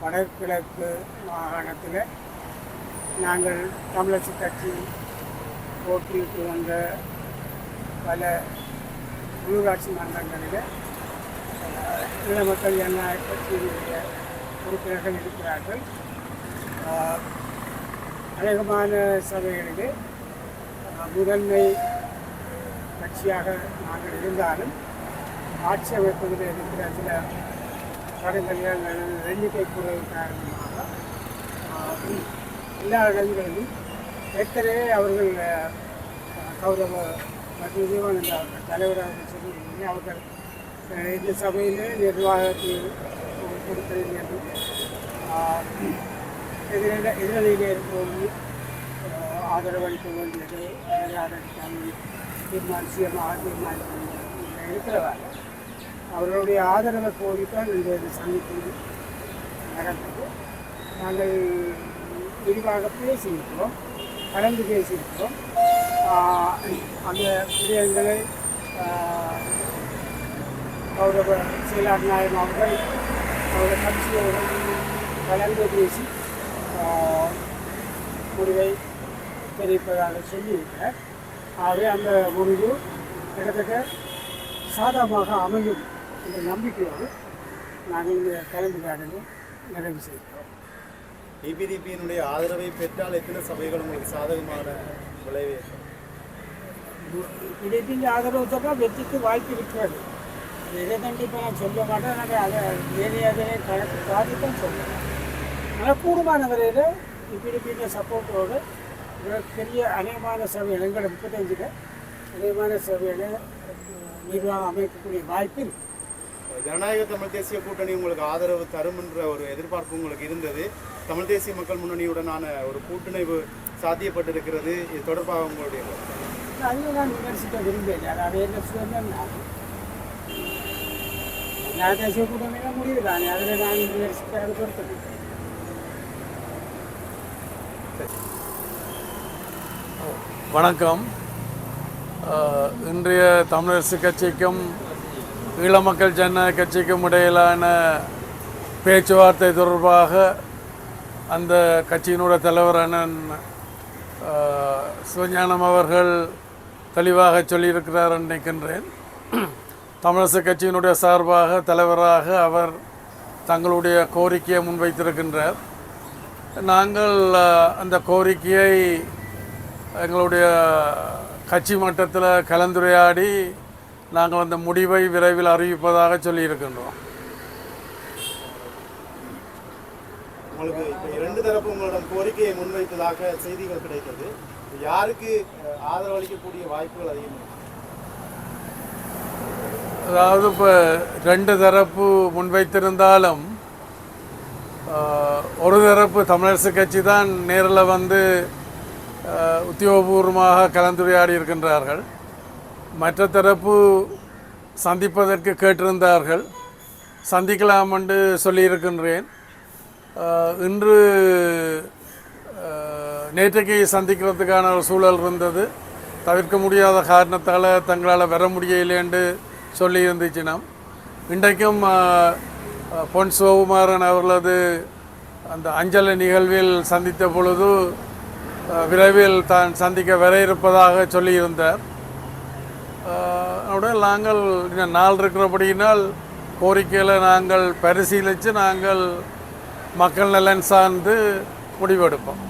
வடகிழக்கு மாகாணத்தில் நாங்கள் தமிழரசு கட்சி போட்டியிட்டு வந்த பல உள்ளூராட்சி மன்றங்களில் அஹ், ஈழ மக்கள் ஜனநாயக கட்சியினுடைய உறுப்பினர்கள் இருக்கிறார்கள். அநேகமான சபைகளிலே முதன்மை கட்சியாக நாங்கள் இருந்தாலும் ஆட்சி அமைப்பதில் இருக்கிற சில தடங்கல்கள் எண்ணிக்கை குறைவு காரணமாக எல்லா இடங்களிலும் ஏற்கனவே அவர்கள் கௌரவ மற்றும் ஜீவானந்த அவர்கள் தலைவராக சொல்லி அவர்கள் இந்த சபையிலே நிர்வாகத்தில் கொடுத்தது என்றும் ஆஹ், எதிரில இருப்பவர்கள் ஆஹ், ஆதரவளிக்க வேண்டியது ஆதரவளிக்காமல் தீர்மானிச்சியமாக தீர்மானிக்க இருக்கிறவர் அவர்களுடைய ஆதரவை கோரித்தான் இந்த இது சந்திப்பு நடந்தது. நாங்கள் விரிவாக பேசியிருக்கிறோம் கலந்து பேசியிருக்கிறோம். அந்த விடயங்களை கௌரவ செயலாளர் நாயகம் அவர்கள் அவருடைய கட்சியோடு கலந்து பேசி முடிவை தெரிவிப்பதாக சொல்லியிருக்கிறார். ஆகவே அந்த முடிவு கிட்டத்தட்ட சாதகமாக அமையும். என்ற நம்பிக்கையோடு நாங்கள் இந்த கலந்துரையாடலை நிறைவு செய்கிறோம். டிபிடிபியினுடைய ஆதரவை பெற்றால் எத்தனை சபைகள் உங்களுக்கு சாதகமான விளைவு? இடைப்பின் ஆதரவு சொன்னால் வெற்றிக்கு வாய்ப்பு இருக்கிறது. இதை கண்டிப்பாக நான் சொல்ல மாட்டேன். நாங்கள் அதை ஏரியாவிலே கணக்கு பாதித்தான் சொல்லுவேன் ஆனால் கூடுமான வரையில் இப்பிடிப்பின் சப்போர்ட்டோடு பெரிய அநேகமான சபைகள் எங்களை முப்பத்தஞ்சில் அநேகமான சபையில் நிர்வாகம் அமைக்கக்கூடிய வாய்ப்பு இருக்கு ஜனநாயக தமிழ் தேசிய கூட்டணி உங்களுக்கு ஆதரவு தரும் என்ற ஒரு எதிர்பார்ப்பு உங்களுக்கு இருந்தது. தமிழ் தேசிய மக்கள் முன்னணியுடனான ஒரு கூட்டணிவு சாத்தியப்பட்டிருக்கிறது. இது தொடர்பாக உங்களுடைய. அதையும் நான் விமர்சிக்க விரும்பல. அதை என்ன சொன்னா தேசிய கூட்டணியில முடிவு தானே. அதில் நான் விமர்சிக்கிறது பொறுத்தது வணக்கம். இன்றைய தமிழரசு கட்சிக்கும் ஈழ மக்கள் ஜனநாயக கட்சிக்கும் இடையிலான பேச்சுவார்த்தை தொடர்பாக அந்த கட்சியினுடைய தலைவர் அண்ணன் சிவஞானம் அவர்கள் தெளிவாக சொல்லியிருக்கிறார் நினைக்கின்றேன். தமிழரசு கட்சியினுடைய சார்பாக தலைவராக அவர் தங்களுடைய கோரிக்கையை முன்வைத்திருக்கின்றார். நாங்கள் அந்த கோரிக்கையை எங்களுடைய கட்சி மட்டத்தில் கலந்துரையாடி நாங்கள் அந்த முடிவை விரைவில் அறிவிப்பதாக சொல்லியிருக்கின்றோம். உங்களுக்கு இப்போ இரண்டு தரப்பு உங்களிடம் கோரிக்கையை முன்வைத்ததாக செய்திகள் கிடைத்தது. யாருக்கு அஹ், ஆதரவு அளிக்கக்கூடிய வாய்ப்புகள் அதிகம் இருக்கு? அதாவது இப்போ ரெண்டு தரப்பு முன்வைத்திருந்தாலும் ஒரு தரப்பு தமிழரசு கட்சி தான் நேரில் வந்து உத்தியோகபூர்வமாக கலந்துரையாடி இருக்கின்றார்கள். மற்ற தரப்பு சந்திப்பதற்கு கேட்டிருந்தார்கள். சந்திக்கலாம் என்று சொல்லியிருக்கின்றேன் இன்று நேற்றைக்கு சந்திக்கிறதுக்கான ஒரு சூழல் இருந்தது. தவிர்க்க முடியாத காரணத்தால் தங்களால் வர முடியலேன்னு என்று சொல்லி இருந்துச்சுனா இன்றைக்கும் பொன் சிவகுமாரன் அவர்களது அந்த அஞ்சலி நிகழ்வில் சந்தித்த பொழுது விரைவில் தான் சந்திக்க வர இருப்பதாக சொல்லியிருந்தார். ஆஹ், நாங்கள் இன்னும் நாள் இருக்கிறபடியினால் கோரிக்கையில் நாங்கள் பரிசீலித்து நாங்கள் மக்கள் நலன் சார்ந்து முடிவெடுப்போம்.